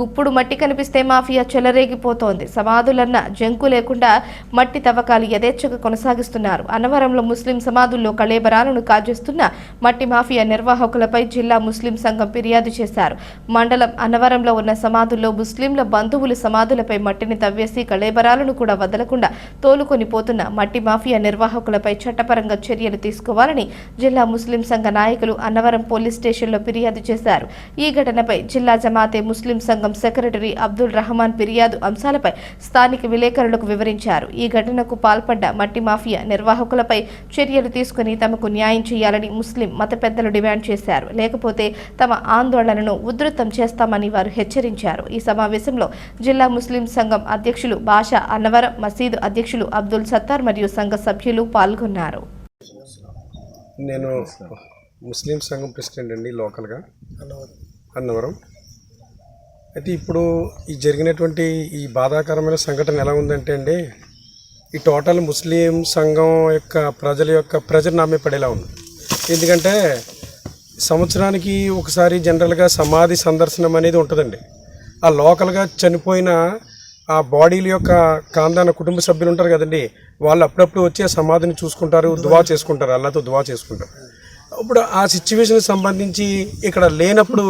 గుప్పుడు మట్టి కనిపిస్తే మాఫియా చెలరేగిపోతోంది. సమాధులన్న జంకు లేకుండా మట్టి తవ్వకాలు యథేచ్ఛగా కొనసాగిస్తున్నారు. అన్నవరంలో ముస్లిం సమాధుల్లో కళేబరాలను కాజేస్తున్న మట్టి మాఫియా నిర్వాహకులపై జిల్లా ముస్లిం సంఘం ఫిర్యాదు చేశారు. మండలం అన్నవరంలో ఉన్న సమాధుల్లో ముస్లింల బంధువులు సమాధులపై మట్టిని తవ్వేసి కళేబరాలను కూడా వదలకుండా తోలుకొని పోతున్న మట్టి మాఫియా నిర్వాహకులపై చట్టపరంగా చర్యలు తీసుకోవాలని జిల్లా ముస్లిం సంఘ నాయకులు అన్నవరం పోలీస్ స్టేషన్లో ఫిర్యాదు చేశారు. ఈ ఘటనపై జిల్లా జమాతే ముస్లిం సంఘం సెక్రటరీ అబ్దుల్ రహమాన్ ఫిర్యాదు అంశాలపై స్థానిక విలేకరులకు వివరించారు. ఈ ఘటనకు పాల్పడ్డ మట్టి మాఫియా నిర్వాహకులపై చర్యలు తీసుకుని తమకు న్యాయం చేయాలని ముస్లిం మత పెద్దలు డిమాండ్ చేశారు. లేకపోతే తమ ఆందోళనను ఉధృతం చేస్తామని వారు హెచ్చరించారు. ఈ సమావేశంలో జిల్లా ముస్లిం సంఘం అధ్యక్షులు బాషా అన్నవరం మసీదు అధ్యక్షులు అబ్దుల్ సత్తార్ మరియు సంఘ సభ్యులు పాల్గొన్నారు. నేను ముస్లిం సంఘం ప్రెసిడెంట్ అండి లోకల్గా. అన్నవరం. అయితే ఇప్పుడు ఈ జరిగినటువంటి ఈ బాధాకరమైన సంఘటన ఎలా ఉందంటే అండి ఈ టోటల్ ముస్లిం సంఘం యొక్క ప్రజల యొక్క ప్రెజర్ నామే పడేలా ఉంది. ఎందుకంటే సంవత్సరానికి ఒకసారి జనరల్గా సమాధి సందర్శనం అనేది ఉంటుందండి. ఆ లోకల్గా చనిపోయిన ఆ బాడీల యొక్క కాందాన కుటుంబ సభ్యులు ఉంటారు కదండి వాళ్ళు అప్పుడప్పుడు వచ్చి ఆ సమాధిని చూసుకుంటారు దువా చేసుకుంటారు అల్లతో దువా చేసుకుంటారు. ఇప్పుడు ఆ సిచ్యువేషన్ సంబంధించి ఇక్కడ లేనప్పుడు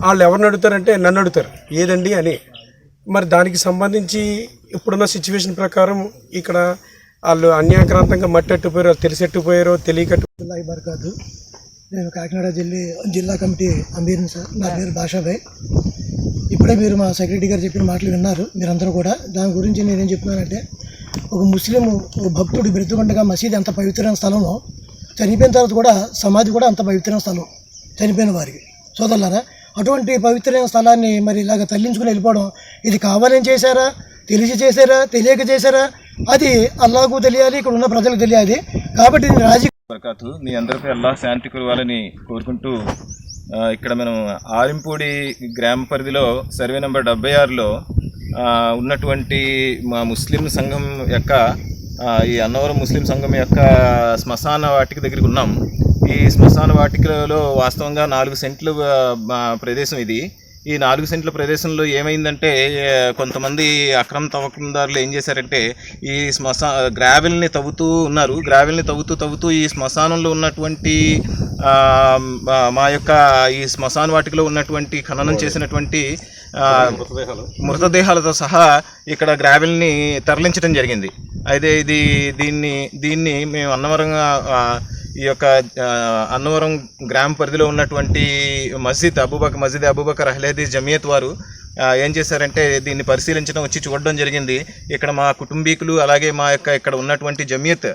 వాళ్ళు ఎవరిని అడుగుతారంటే నన్ను అడుగుతారు. ఏదండి అని. మరి దానికి సంబంధించి ఇప్పుడున్న సిచ్యువేషన్ ప్రకారం ఇక్కడ వాళ్ళు అన్యాక్రాంతంగా మట్టి అట్టుపోయారో తెలిసెట్టుపోయారో తెలియకట్టు అల్లాహ్ బర్కాతు నేను కాకినాడ జిల్లా జిల్లా కమిటీ అమీర్ని సార్ నా పేరు భాషాభాయ్ ఇప్పుడే మీరు మా సెక్రటరీ గారు చెప్పిన మాటలు విన్నారు మీరందరూ కూడా. దాని గురించి నేనేం చెప్తున్నానంటే ఒక ముస్లిం ఒక భక్తుడు బ్రతుకుండగా మసీద్ ఎంత పవిత్రమైన స్థలమో చనిపోయిన తర్వాత కూడా సమాధి కూడా అంత పవిత్రమైన స్థలం చనిపోయిన వారికి. సోదరులారా అటువంటి పవిత్రమైన స్థలాన్ని మరి ఇలాగ తల్లించుకుని వెళ్ళిపోవడం ఇది కావాలని చేశారా? తెలిసి చేశారా? తెలియక చేశారా? అది అల్లాకు తెలియాలి ఇక్కడ ఉన్న ప్రజలకు తెలియాలి. కాబట్టి దీన్ని రాజకీయ బరకాతు మీ అందరిపై అల్లా శాంతి కురవాలని కోరుకుంటూ ఇక్కడ మనం ఆరింపూడి గ్రామ పరిధిలో సర్వే నెంబర్ డెబ్బై ఆరులో ఉన్నటువంటి మా ముస్లిం సంఘం యొక్క ఈ అన్నవరం ముస్లిం సంఘం యొక్క శ్మశాన వాటిక దగ్గరికి ఉన్నాం. ఈ శ్మశాన వాటికలో వాస్తవంగా నాలుగు సెంట్లు ప్రదేశం ఇది. ఈ నాలుగు సెంట్ల ప్రదేశంలో ఏమైందంటే కొంతమంది అక్రమ తవ్వకందారులు ఏం చేశారంటే ఈ శ్మశా గ్రావెల్ని తవ్వుతూ ఉన్నారు. గ్రావెల్ని తవ్వుతూ తవ్వుతూ ఈ శ్మశానంలో ఉన్నటువంటి మా- యొక్క ఈ శ్మశాన వాటికలో ఉన్నటువంటి ఖననం చేసినటువంటి మృతదేహాలతో సహా ఇక్కడ గ్రావెల్ని తరలించడం జరిగింది. అయితే ఇది దీన్ని దీన్ని మేము అన్నవరం ఆ, ఈ యొక్క అన్నవరం గ్రామ పరిధిలో ఉన్నటువంటి మస్జిద్ అబూబక్ మస్జిద్ అబూబకర్ అహ్లేదీ జమియత్ వారు ఏం చేశారంటే దీన్ని పరిశీలించడం వచ్చి చూడడం జరిగింది. ఇక్కడ మా కుటుంబీకులు అలాగే మా యొక్క ఇక్కడ ఉన్నటువంటి జమియత్